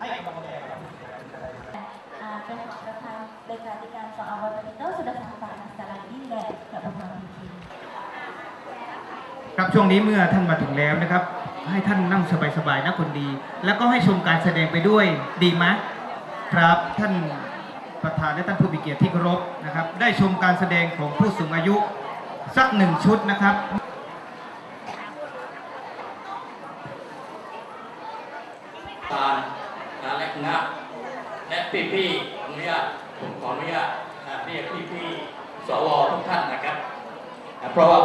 อ่าเป็นของประธานเลขาธิการสอวป itu sudah sampai masalah ini dan nggak pernah bikin. ครับช่วงนี้เมื่อท่านมาถึงแล้วนะครับ ให้ท่านนั่งสบายๆนะคนดี แล้วก็ให้ชมการแสดงไปด้วยดีไหมครับท่านประธานและท่านผู้มีเกียรติที่เคารพนะครับ ได้ชมการแสดงของผู้สูงอายุสักหนึ่งชุดนะครับ ทาน นะและคณะและพี่พี่อนุญาตผมขออนุญาตนะเรียกพี่พี่ๆสวทุกท่านนะครับ เพราะว่า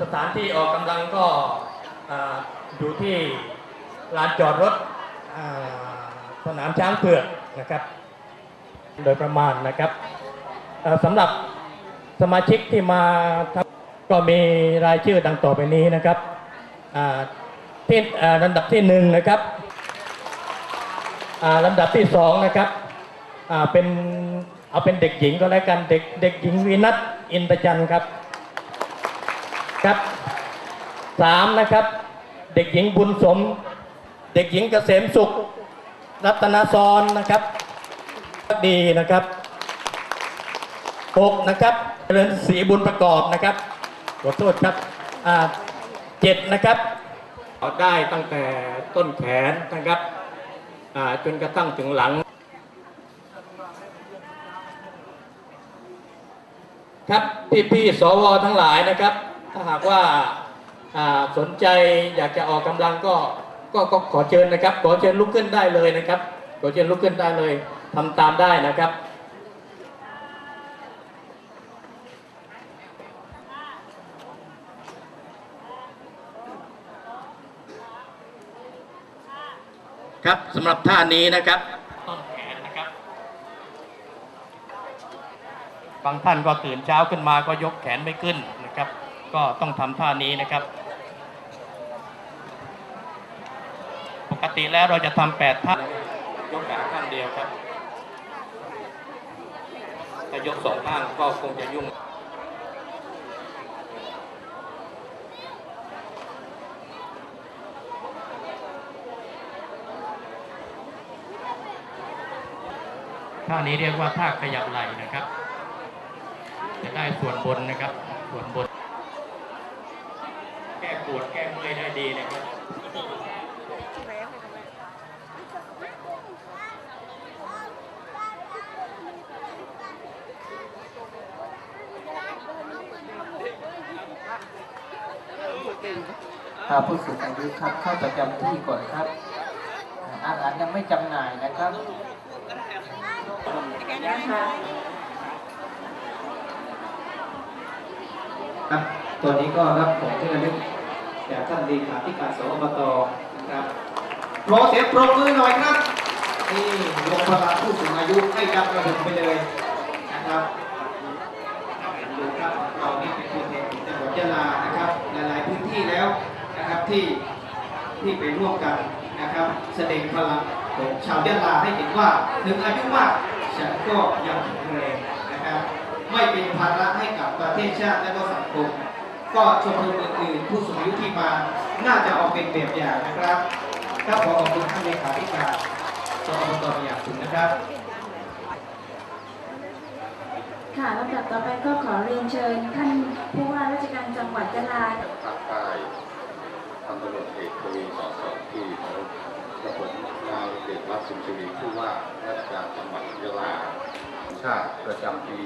สถานที่ออกกำลังก็อยู่ที่ลานจอดรถสนามช้างเผือกนะครับ โดยประมาณนะครับสำหรับสมาชิกที่มาก็มีรายชื่อดังต่อไปนี้นะครับที่อ่าลำดับที่หนึ่งนะครับ ลำดับที่สองนะครับเป็นเอาเป็นเด็กหญิงก็แล้วกันเด็กเด็กหญิงวินัทอินทจันครับครับสามนะครับ เด็กหญิงบุญสม เด็กหญิงเกษมสุข รัตนาซอนนะครับดีนะครับหกนะครับเจริญศรีบุญประกอบนะครับขอโทษครับเจ็ดนะครับได้ตั้งแต่ต้นแขนนะครับ จนกระทั่งถึงหลัง ครับพี่ๆสวทั้งหลายนะครับ ถ้าหากว่าสนใจอยากจะออกกำลังก็ก็ก็ขอเชิญนะครับ ขอเชิญลุกขึ้นได้เลยนะครับ ขอเชิญลุกขึ้นได้เลยทำตามได้นะครับ ครับสำหรับท่านี้นะครับต้นแขนนะครับ บางท่านก็ตื่นเช้าขึ้นมาก็ยกแขนไม่ขึ้นนะครับ ก็ต้องทำท่านี้นะครับ ปกติแล้วเราจะทำแปดท่ายกขาข้างเดียวครับถ้ายกสองข้างก็คงจะยุ่ง ท่านี้เรียกว่าท่าขยับไหล่นะครับ จะได้ส่วนบนนะครับ ส่วนบน แก้ปวดแก้เมื่อยได้ดีนะครับพาผู้สูงอายุครับเข้าประจำที่ก่อนครับ อาหารยังไม่จำหน่ายนะครับ ครับตัวนี้ก็รับของที่ระลึกจากท่านเลขาธิการสอบตนะครับขอเสียงปรบมือหน่อยครับนี่ลงพลังผู้สูงอายุให้ดังกระหึ่มไปเลยนะครับดูครับเรานี่เป็นตัวแทนของจังหวัดยะลานะครับหลายๆพื้นที่แล้วนะครับที่ที่ไปร่วมกันนะครับ แสดงพลังของชาวยะลาให้เห็นว่าถึงอายุมาก ฉันก็ยังแข็งแรงนะครับ ไม่เป็นภาระให้กับประเทศชาติและก็สังคม ก็ชมรมอื่นๆผู้สูงอายุที่มาน่าจะเอาเป็นแบบอย่างนะครับก็ขอขอบคุณท่านเลขาธิการสอบตเป็นอย่างสูงนะครับค่ะลำดับต่อไปก็ขอเรียนเชิญท่านผู้ว่าราชการจังหวัดยะลาภาคใต้พันตำรวจเอกทวีสอดส่องที่เคารพ กับผมนายเดชรัตน์สุนทรีผู้ว่าราชการจังหวัดยะลาชาติประจำปี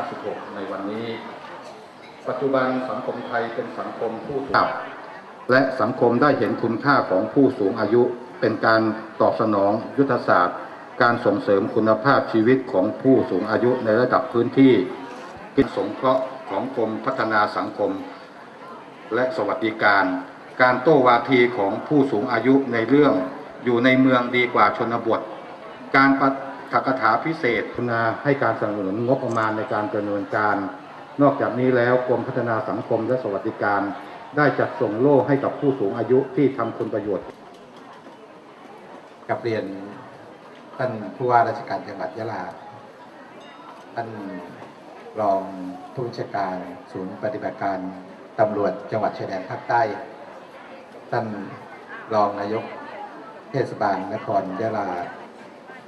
2556 ในวันนี้ ปัจจุบันสังคมไทยเป็นสังคมผู้สูงอายุและสังคมได้เห็นคุณค่าของผู้สูงอายุ เป็นการตอบสนองยุทธศาสตร์ การส่งเสริมคุณภาพชีวิตของผู้สูงอายุในระดับพื้นที่กิจสงเคราะห์ของกรมพัฒนาสังคม และสวัสดิการ การโต้วาทีของผู้สูงอายุในเรื่องอยู่ในเมืองดีกว่าชนบท การปฐกถาพิเศษคุณาให้การสนับสนุนงบประมาณในการดำเนินการ นอกจากนี้แล้วกรมพัฒนาสังคมและสวัสดิการ ได้จัดส่งโล่ให้กับผู้สูงอายุที่ทำคุณประโยชน์ กับเรียนท่านผู้ว่าราชการจังหวัดยะลา ท่านรองผู้บัญชาการศูนย์ปฏิบัติการตำรวจจังหวัดชายแดนภาคใต้ ท่านรองนายกเทศบาลนครยะลา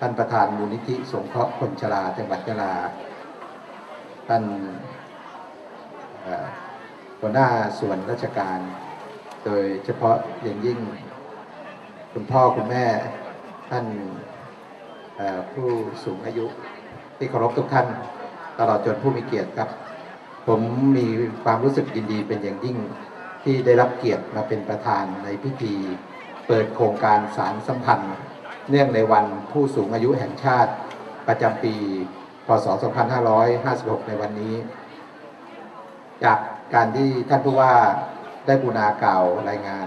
ท่านประธานมูลนิธิสงเคราะห์คนชราจังหวัดยะลา ท่านหัวหน้าส่วนราชการ โดยเฉพาะอย่างยิ่ง คุณพ่อคุณแม่ท่านผู้สูงอายุที่เคารพทุกท่าน ตลอดจนผู้มีเกียรติครับ ผมมีความรู้สึกยินดีเป็นอย่างยิ่ง ที่ได้รับเกียรติมาเป็นประธานในพิธี เปิดโครงการสารสัมพันธ์ เนื่องในวันผู้สูงอายุแห่งชาติประจำปี พศ 2556 ในวันนี้ จากการที่ท่านผู้ว่าได้บูรณากล่าวรายงาน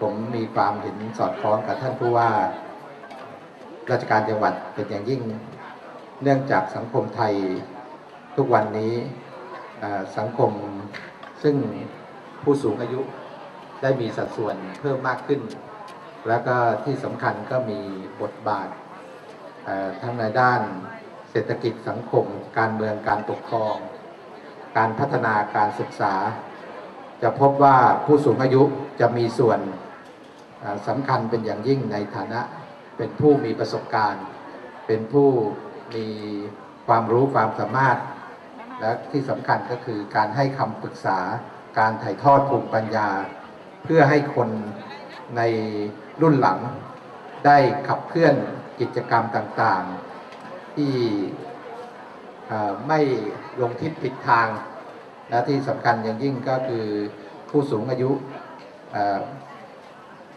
ผมมีความเห็นสอดคล้องกับท่านผู้ว่า ราชการจังหวัดเป็นอย่างยิ่ง เนื่องจากสังคมไทยทุกวันนี้สังคมซึ่ง ผู้สูงอายุได้มีสัดส่วนเพิ่มมากขึ้น แล้วก็ที่สำคัญก็มีบทบาททั้งในด้านเศรษฐกิจสังคม การเมืองการปกครอง การพัฒนาการศึกษา จะพบว่าผู้สูงอายุจะมีส่วนสำคัญเป็นอย่างยิ่งในฐานะเป็นผู้มีประสบการณ์ เป็นผู้มีความรู้ความสามารถ และที่สำคัญก็คือการให้คำปรึกษา การถ่ายทอดภูมิปัญญา เพื่อให้คนในรุ่นหลังได้ขับเคลื่อนกิจกรรมต่างๆ ที่ไม่ลงทิศผิดทาง และที่สำคัญอย่างยิ่งก็คือผู้สูงอายุ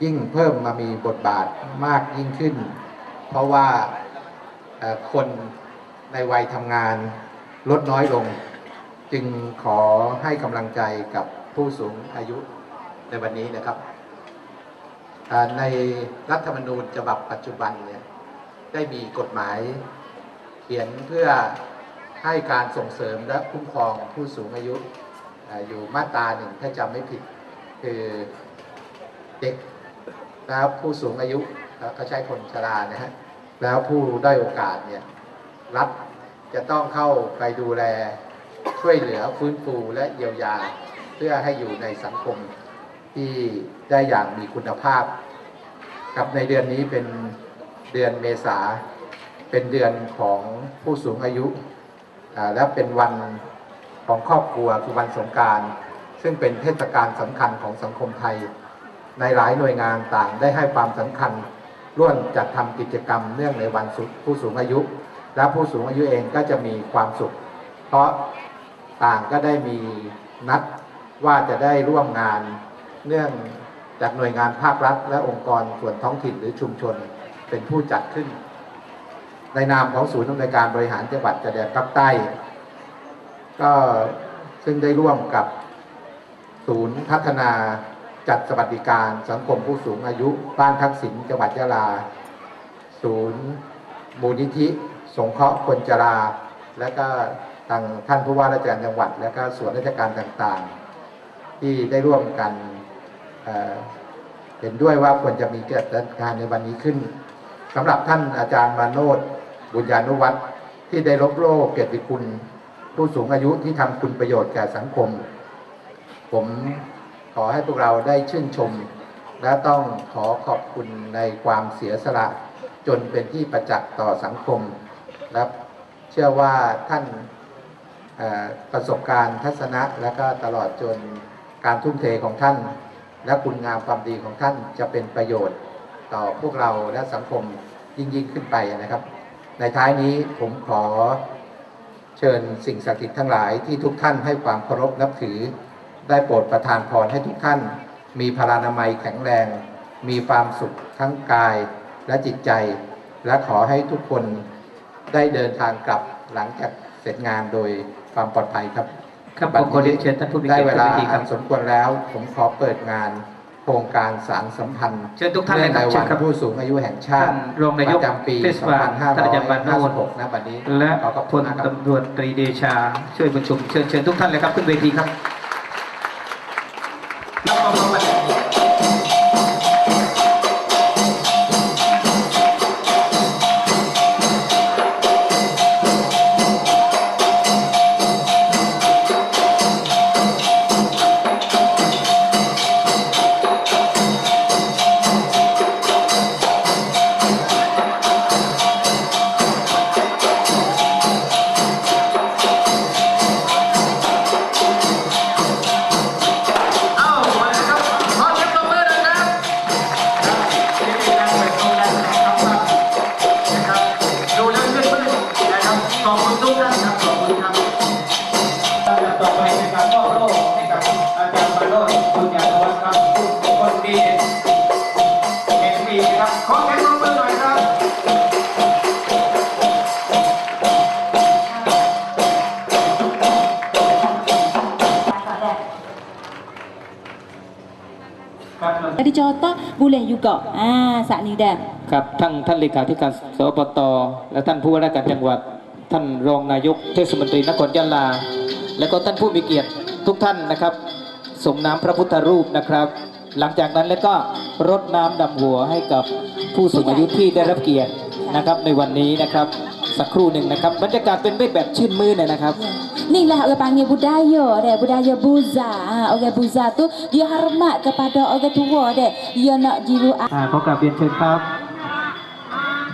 ยิ่งเพิ่มมามีบทบาทมากยิ่งขึ้น เพราะว่าคนในวัยทำงานลดน้อยลง จึงขอให้กำลังใจกับผู้สูงอายุในวันนี้นะครับในรัฐธรรมนูญฉบับปัจจุบันเนี่ยได้มีกฎหมายเขียนเพื่อให้การส่งเสริมและคุ้มครองผู้สูงอายุออยู่มาตราหนึ่งถ้าจำไม่ผิดคือเด็กแล้วผู้สูงอายุแล้วก็ใช้คนชรานะฮะแล้วผู้ได้โอกาสเนี่ยรัฐจะต้องเข้าไปดูแล ช่วยเหลือฟื้นฟูและเยียวยา เพื่อให้อยู่ในสังคมที่ได้อย่างมีคุณภาพครับในเดือนนี้เป็นเดือนเมษาเป็นเดือนของผู้สูงอายุ และเป็นวันของครอบครัวคือวันสงการ ซึ่งเป็นเทศกาลสำคัญของสังคมไทย ในหลายหน่วยงานต่างได้ให้ความสำคัญร่วมจัดทำกิจกรรมเนื่องในวันผู้สูงอายุ และผู้สูงอายุเองก็จะมีความสุข เพราะ ต่างก็ได้มีนัดว่าจะได้ร่วมงานเนื่องจากหน่วยงานภาครัฐ และองค์กรส่วนท้องถิ่นหรือชุมชนเป็นผู้จัดขึ้น ในนามของศูนย์อำนวยการบริหารจังหวัดชายแดนภาคใต้ ก็ซึ่งได้ร่วมกับศูนย์พัฒนาจัดสวัสดิการสังคมผู้สูงอายุบ้านทักษิณจังหวัดยะลา ศูนย์มูลนิธิ สงเคราะห์คนจรา และก็ ทางท่านผู้ว่าราชการจังหวัด และก็ส่วนราชการต่างๆ ที่ได้ร่วมกันเเห็นด้วยว่าควรจะมีกิจการในวันนี้ขึ้นสำหรับท่านอาจารย์มาโนดบุญญานุวัฒน์ที่ได้รบโลกเกียรติคุณ ผู้สูงอายุที่ทำคุณประโยชน์แก่สังคม ผมขอให้พวกเราได้ชื่นชม และต้องขอขอบคุณในความเสียสละ จนเป็นที่ประจักษ์ต่อสังคมและเชื่อว่าท่าน ประสบการณ์ทัศนะและก็ตลอดจนการทุ่มเทของท่าน และคุณงามความดีของท่านจะเป็นประโยชน์ต่อพวกเราและสังคมยิ่งยิ่งขึ้นไปนะครับ ในท้ายนี้ผมขอเชิญสิ่งศักดิ์สิทธิ์ทั้งหลายที่ทุกท่านให้ความเคารพนับถือ ได้โปรดประทานพรให้ทุกท่าน มีพลานามัยแข็งแรง มีความสุขทั้งกายและจิตใจ และขอให้ทุกคนได้เดินทางกลับหลังจากเสร็จงานโดย ความปลอดภัยครับครับผมขอเรียนเชิญท่านผู้มีได้เกียรติเวขึ้นลาเวทีคอัรับนสมควรแล้ว ผมขอเปิดงานโครงการสารสัมพันธ์เชิญทุกท่านเลยครับในเชิวัญนครับผู้สูงอายุแห่งชาติท่านรองนายกประจำปีเทศบาลท่านอาจารย์ปานโนน2556นะบัดนี้และขอขอบพคุณลนะครับตำรวจตรีเดชา ช่วยประชุมเชิญเชิญทุกท่านเลยครับขึ้นเวทีครับ contoh boleh juga. Ah, saat ni dah. ครับทั้งท่านเลขาธิการสปตและท่านผู้ว่าราชการจังหวัด ท่านรองนายกเทศมนตรีนครยะลา และก็ท่านผู้มีเกียรติทุกท่านนะครับส่งน้ำพระพุทธรูปนะครับ หลังจากนั้นแล้วก็รดน้ำดำหัวให้กับผู้สูงอายุที่ได้รับเกียรตินะครับในวันนี้นะครับสักครู่หนึ่งนะครับบรรยากาศเป็นไปแบบชื่นมื่นเลยนะครับ Ni lah orang panggil budaya deh, budaya buza. Ha, orang buza tu dia hormat kepada orang tua deh. Dia nak jiru อ่าขอกราบเรียนเชิญครับ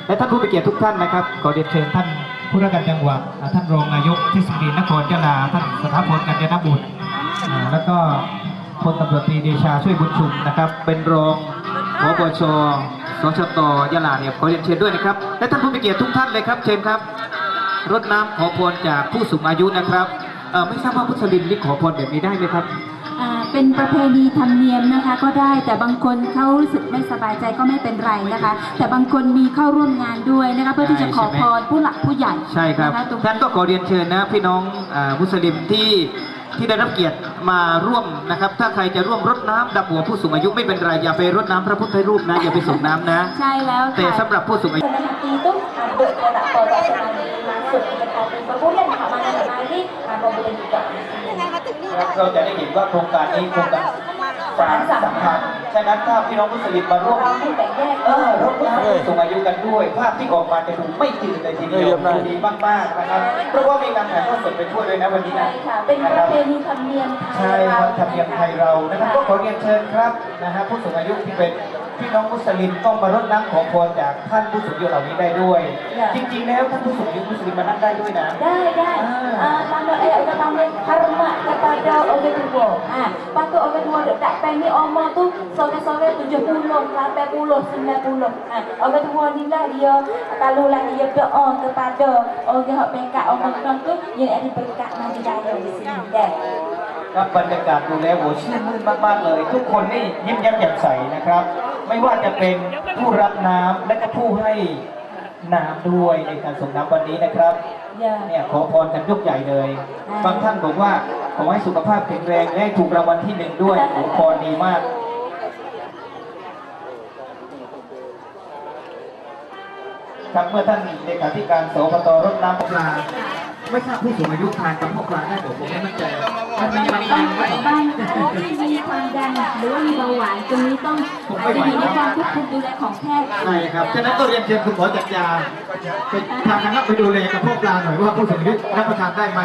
และท่านผู้มีเกียรติทุกท่านนะครับ ขอเรียนเชิญท่านผู้ราชการจังหวัดอ่าท่านรองนายกเทศมนตรีนครยะลาท่านสถาพลกัญญาบุตรอ่าแล้วก็พลตำรวจตรีเดชาช่วยบุญชุมนะครับ เป็นรองผบชสชตยะลาเนี่ยขอเรียนเชิญด้วยนะครับ และท่านผู้มีเกียรติทุกท่านเลยครับ เชิญครับ รดน้ำขอพรจากผู้สูงอายุนะครับเอ่อไม่ทราบว่ามุสลิมนี่ขอพรแบบนี้ได้ไหมครับอ่าเป็นประเพณีธรรมเนียมนะคะก็ได้แต่บางคนเขารู้สึกไม่สบายใจก็ไม่เป็นไรนะคะ แต่บางคนมีเข้าร่วมงานด้วยนะคะเพื่อที่จะขอพรผู้หลักผู้ใหญ่ใช่ครับนะคะตรงท่านก็ขอเรียนเชิญนะพี่น้องอามุสลิมที่ที่ได้รับเกียรติมาร่วมนะครับ ถ้าใครจะร่วมรดน้ำดับหัวผู้สูงอายุไม่เป็นไรอย่าไปรดน้ำพระพุทธรูปนะอย่าไปส่งน้ำนะ ใช่แล้วแต่ค่ะสำหรับผู้สูงอายุ hati itu ada nak pada senang masuk ke hati kemudian nak mana nak lagi apa boleh juga เราจะได้เห็นว่าโครงการนี้โครงการสารสำคัญฉะนั้นถ้าพี่น้องมุสลิมมาร่วมเราไม่แบ่งแยกเออรถน้ำผู้สูงอายุกันด้วย ภาพที่ออกมาจะดูไม่จืดเลยทีเดียวดูดีมากๆนะครับ เพราะว่ามีการถ่ายทอดสดไปทั่วเลยนะวันนี้นะเป็นประเพณีธรรมเนียมไทยใช่ครับธรรมเนียมไทยเรานะครับก็ขอเรียนเชิญครับนะฮะผู้สูงอายุที่เป็น พี่น้องมุสลิมต้องมารดน้ำขอพรจากท่านผู้สูงอายุเหล่านี้ได้ด้วยจริง ๆ แล้วท่านผู้สูงอายุมุสลิมมานั่งได้ด้วยนะได้ได้อ่าตามโดย ayat kita panggil hormat kepada orang tua. Ah, patut orang tua dek tak pengi umur tu sore-sore 70, 80, 90. Ah, orang tua ni lah dia kalau lah dia doa kepada orang hak pekat orang tua tu dia nak diberkat nanti daya di sini dah. ครับบรรยากาศดูแล้วโหชื่นมื่นมากๆเลย ทุกคนนี่ยิ้มแย้มแจ่มใสนะครับ ไม่ว่าจะเป็นผู้รับน้ำและก็ผู้ให้น้ำด้วยในการส่งน้ำวันนี้นะครับ Ya. เนี่ยขอพรกันยกใหญ่เลย บางท่านบอกว่าขอให้สุขภาพแข็งแรงและให้ถูกรางวัลที่หนึ่งด้วยโอ้พรดีมาก ครับเมื่อท่านเลขาธิการสปตรดน้ำปลา ไม่ทราบผู้สูงอายุทานกับพวกปลาได้หรือผมไม่มั่นใจมันมีมันบางไหมบางท่านที่มีความดันหรือว่ามีเบาหวานตรงนี้ต้องอาจจะอยู่ในความควบคุมดูแลของแพทย์ใช่ครับฉะนั้นก็เรียนเชิญคุณหมอจัดยาไปทำนะครับไปดูแลกับพวกปลาหน่อยว่าผู้สูงอายุรับประทานได้ไหม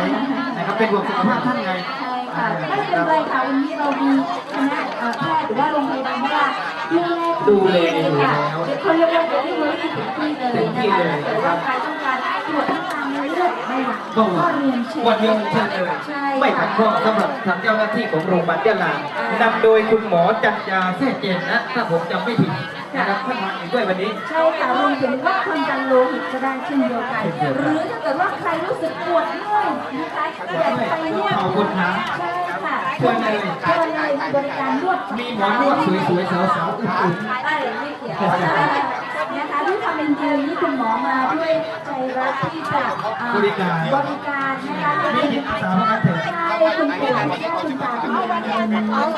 นะครับเป็นห่วงสุขภาพท่านไงใช่ค่ะไม่เป็นไรค่ะวันนี้เรามีคณะแพทย์หรือว่าโรงพยาบาลว่าดูแลดูแลอยู่แล้วเขาเรียกว่าเด็กที่มือที่ถึงที่เลยนะคะเลยแต่ว่าใครต้องการตรวจ ก็ก็เรียนเชิญวันนี้เชิญเลย ใช่ไม่ขัดข้องสำหรับทางเจ้าหน้าที่ของโรงพยาบาลยะลานำโดยคุณหมอจันยาแท้เจนนะถ้าผมจำไม่ผิดนะครับท่านมาอยู่ด้วยวันนี้ ใช่ค่ะรวมถึงวัดความดันโลหิตก็ได้เช่นเดียวกันเช่นเดียวกัน หรือถ้าเกิดว่าใครรู้สึกปวดเมื่อยนะคะอยากไปนวดขอบคุณครับใช่ค่ะเชิญเลยเชิญเลยบริการนวดมีหมอนวดสวยๆสาวๆอุ่นใช่ไม่เกี่ยวนะคะ ด้วยความเป็นจริงนี่คุณหมอมาด้วยใจรักที่จะอ่าบริการบริการนะคะมีจิตอาสามาเถิด ใช่คุณปู่และคุณตาคุณยายนะคะค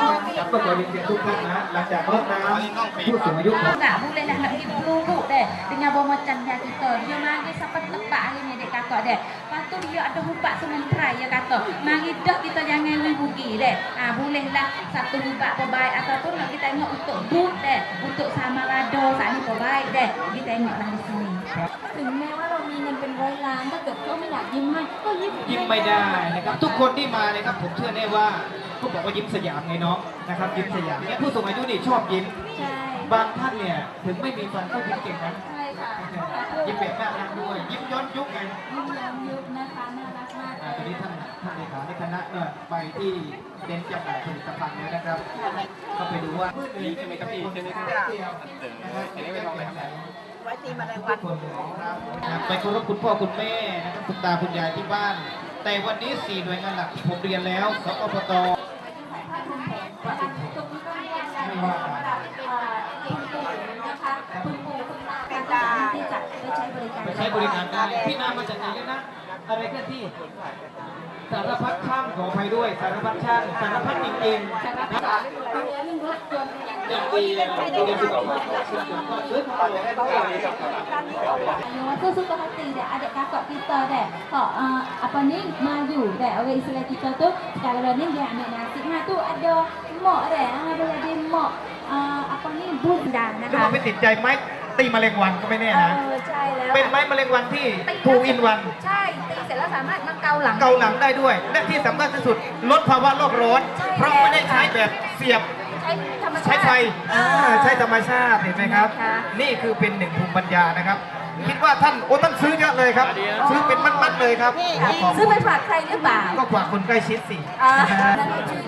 รับ ก็ขอเรียนเชิญทุกท่านนะหลังจากรดน้ำผู้สูงอายุของ Tak boleh nak nak pergi peluru deh dengan bawa macam dia kita. Dia mari sampai tempat hari ni dia kata deh. Lepas tu dia ada ubat sementara dia kata. Mari dah kita jangan lui rugi deh. Ha, bolehlah satu ubat perbaik ataupun nak kita tengok untuk boot deh. Untuk sama rada saat ni perbaik deh. Kita tengoklah di sini. ถึงแม้ว่าเรามีเงินเป็นร้อยล้านถ้าเกิดเขาไม่อยากยิ้มให้ก็ยิ้มยิ้มไม่ได้นะครับ ทุกคนที่มาเลยครับ ผมเชื่อแน่ว่า เขาบอกว่ายิ้มสยามไงเนาะนะครับยิ้มสยามเนี่ยผู้สูงอายุนี่ชอบยิ้ม ใช่บางท่านเนี่ยถึงไม่มีฟันก็ยิ้มเก่งนะใช่ค่ะยิ้มแบบน่ารักด้วย ยิ้มย้อนยุคไงยิ้มย้มยุคนะคะน่ารักมากอ่าตอนนี้ท่านท่านเลขาในคณะเนี่ยไปที่เด่นจำหน่ายผลิตภัณฑ์แล้วนะครับ ก็ไปดูว่ามืดเลยใช่ไหมครับพี่ใช่ไหมครับอันนี้ไม่ต้องไปทำอะไรไว้ตีมาในวัดไปเคารพคุณพ่อคุณแม่นะครับคุณตาคุณยายที่บ้าน แต่วันนี้สี่หน่วยงานหลักที่ผมเรียนแล้วสกปตตรงนี้ก็มีอะไรสำหรับคุณปู่นะคะคุณปู่คุณช้บริกาไปใช้บริการได้พี่น้ำมาจากไหนกันนะ อะไรกันที่สารพัดช่างขออภัยด้วย สารพัดช่างสารพัดจริงๆสารพัดเรื่องรถยนต์ อย่างเดียัยวงดีเลยนะเดี๋ยวสุขภาพก็ซื้อของเราได้ Yang tu suka hati dek adik kakak kita dek. Kok uh, apa ni maju dek orang Islam kita tu sekarang ni dia ambil nasi. Ha tu ada mak dek. Ha ada ada mak uh, apa ni bunda นะแล้วคะก็ไปติดใจไม้ตีแมลงวันก็ไม่แน่เอนะ อใช่แล้วเป็นไม้แมลงวันที่ทูอินวันใช่ตีเสร็จแล้วสามารถมาเกาหลัง เกาหลังได้ด้วย และที่สำคัญที่สุดลดภาวะโลกร้อน ใช่ เพราะไม่ได้ใช้แบบเสียบใช้ ธรรมชาติ ใช้ไฟอ่าใช้ธรรมชาติเห็นไหมครับ ค่ะ นี่คือเป็นหนึ่งภูมิปัญญานะครับ คิดว่าท่านโอ้ท่านซื้อเยอะเลยครับ ซื้อเป็นมัดๆเลยครับขอบคุณซื้อไปฝากใครหรือเปล่าก็ฝากคนใกล้ชิดสิ อ่านั่นก็คือ